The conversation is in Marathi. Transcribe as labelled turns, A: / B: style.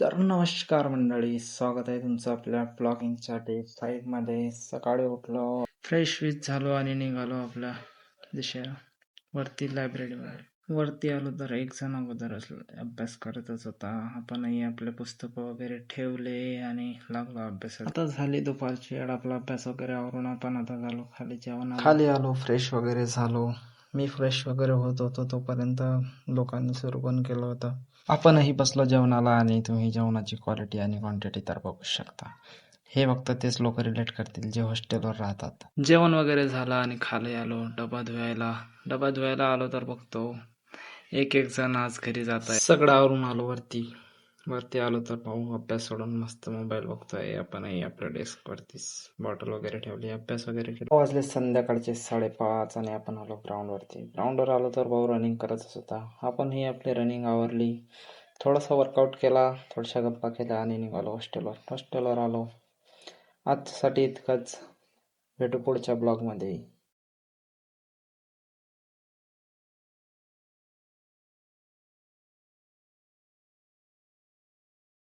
A: तर नमस्कार मंडळी स्वागत आहे तुमचं आपल्या ब्लॉगिंगच्या डे फाईव्हमध्ये. सकाळी उठलो फ्रेश विश झालो आणि निघालो आपल्या दिशा वरती लायब्ररीमध्ये वरती आलो तर एक जण अगोदर अभ्यास करतच होता. आपणही आपले पुस्तकं वगैरे ठेवले आणि लागलो अभ्यास आता झाली दुपारची वेळ आपला अभ्यास वगैरे आवरून आपण आता झालो खाली जेवण खाली आलो फ्रेश वगैरे झालो. मी फ्रेश वगैरे होत होतो तोपर्यंत लोकांनी सुरू पण केलं होतं. आपणही बसलो जेवणाला आणि तुम्ही जेवणाची क्वालिटी आणि क्वांटिटी तर बघू शकता. हे फक्त तेच लोक रिलेट करतील जे हॉस्टेलवर राहतात. जेवण वगैरे झालं आणि खाली आलो डबा धुवायला. डबा धुवायला आलो तर बघतो एक एक जण आज घरी जात आहे सगळं आवरून आलो वरती. वरती आलो तर पाहू अभ्यास सोडून मस्त मोबाईल बघतोय. आपणही आपल्या डेस्कवरतीच बॉटल वगैरे ठेवली अभ्यास वगैरे केला. वाजले संध्याकाळचे साडेपाच आणि आपण आलो ग्राउंड वरती. ग्राउंडवर आलो तर भाऊ रनिंग करतच होता. आपण ही आपली रनिंग आवरली. थोडासा वर्कआउट केला थोड्याशा गप्पा केल्या आणि निघालो हॉस्टेलवर हॉस्टेलवर आलो. आजसाठी इतकंच. भेटू पुढच्या ब्लॉगमध्ये